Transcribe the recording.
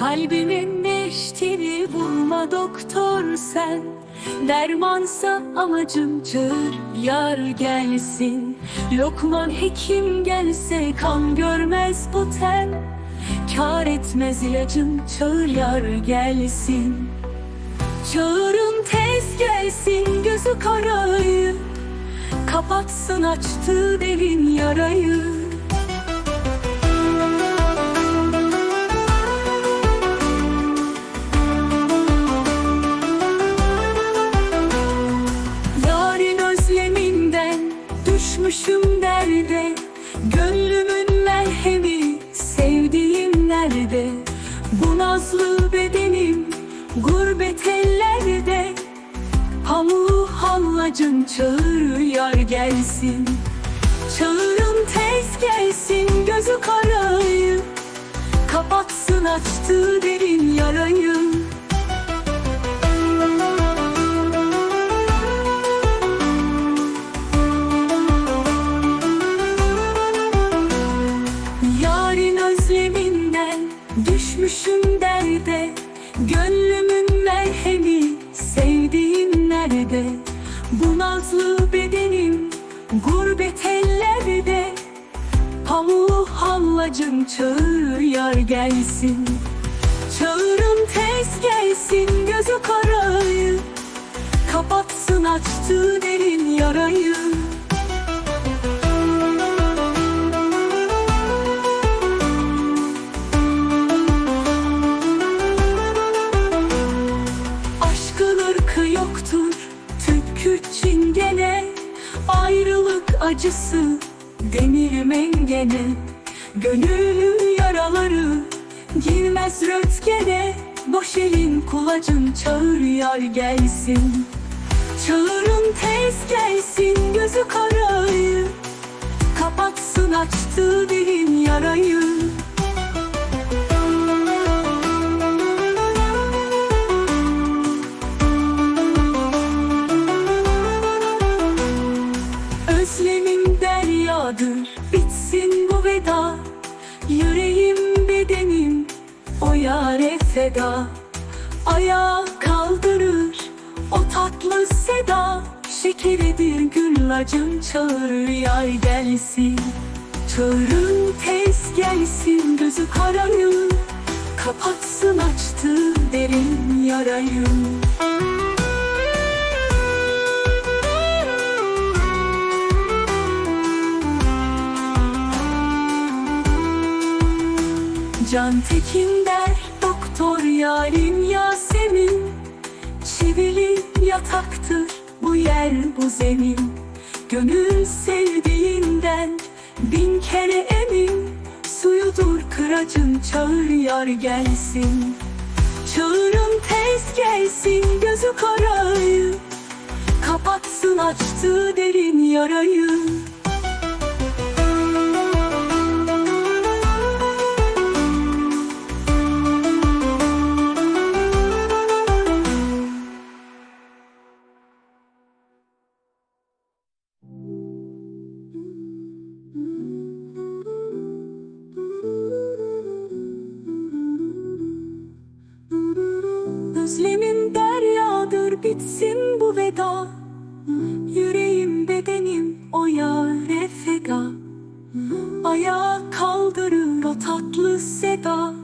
Kalbimin neştini bulma doktor sen. Dermansa amacım çığır yar gelsin. Lokman hekim gelse kan görmez bu ten. Kar etmez ilacım çağır yar gelsin. Çağırın tez gelsin gözü karayı. Kapatsın açtığı derin yarayı Bu nazlı bedenim gurbet ellerde. Pamuğu hallacın çağır yar gelsin. Çağırın tez gelsin gözü karayı. Kapatsın açtığı derin yarayı düşmüşüm derde Gönlümün merhemi sevdiğim nerede? Bu bedenim gurbet ellerde. Pamuğu hallacım çağır yar gelsin. Çağırın tez gelsin gözü karayı. Kapatsın açtığı derin yarayı acısı Denir mengene Gönül yaraları Girmez rötkene Boş elin kulacın çağır yar gelsin. Çağırın tez gelsin gözü karayı Kapatsın açtığı derin yarayı deryadır bitsin bu veda. Yüreğim bedenim o yare feda. Ayağa kaldırır o tatlı seda. Şekeridir gül acım çağır yar gelsin. Çağırın tez gelsin gözü karayı Kapatsın açtığı derin yarayı Can Tekin der doktor yarim Yasemin. Çivili yataktır bu yer bu zemin. Gönül sevdiğinden bin kere emin. Suyudur kıracın çağır yar gelsin. Çağırın tez gelsin gözü karayı. Kapatsın açtığı derin yarayı Özlemim deryadır bitsin bu veda. Yüreğim bedenim o yâre feda. Ayağa kaldırır o tatlı seda